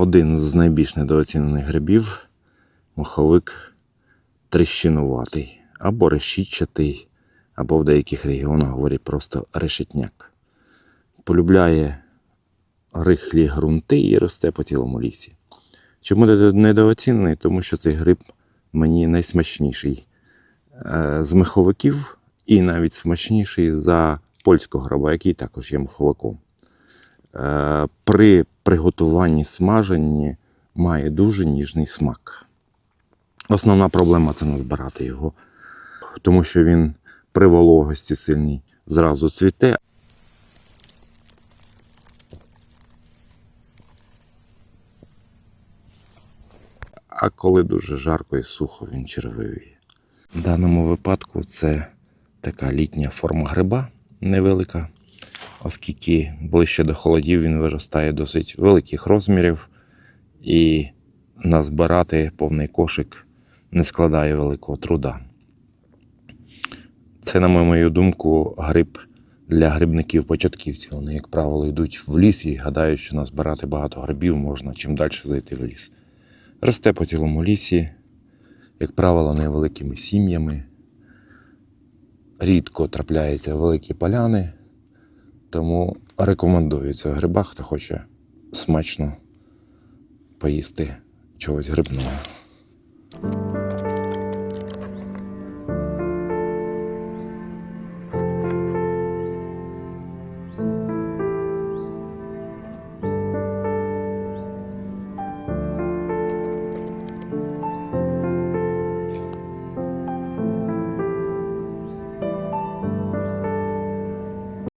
один з найбільш недооцінених грибів моховик тріщинуватий, або решітчатий, або в деяких регіонах говорять просто решетняк. Полюбляє рихлі ґрунти і росте по цілому лісі. Чому недооцінений? Тому що цей гриб мені найсмачніший е, з меховиків і навіть смачніший за польського гриба, який також є меховиком. Е, При приготуванні смаженні має дуже ніжний смак. Основна проблема це назбирати його, тому що він при вологості сильній зразу цвіте, а коли дуже жарко і сухо, він червивіє. В даному випадку це така літня форма гриба невелика, оскільки ближче до холодів він виростає досить великих розмірів, і назбирати повний кошик не складає великого труда. Це, на мою думку, гриб для грибників-початківців. Вони, як правило, йдуть в ліс і гадають, що назбирати багато грибів можна чим далі зайти в ліс. Росте по цілому лісі, як правило, невеликими сім'ями. Рідко трапляються великі поляни, тому рекомендується грибах, хто хоче смачно поїсти чогось грибного.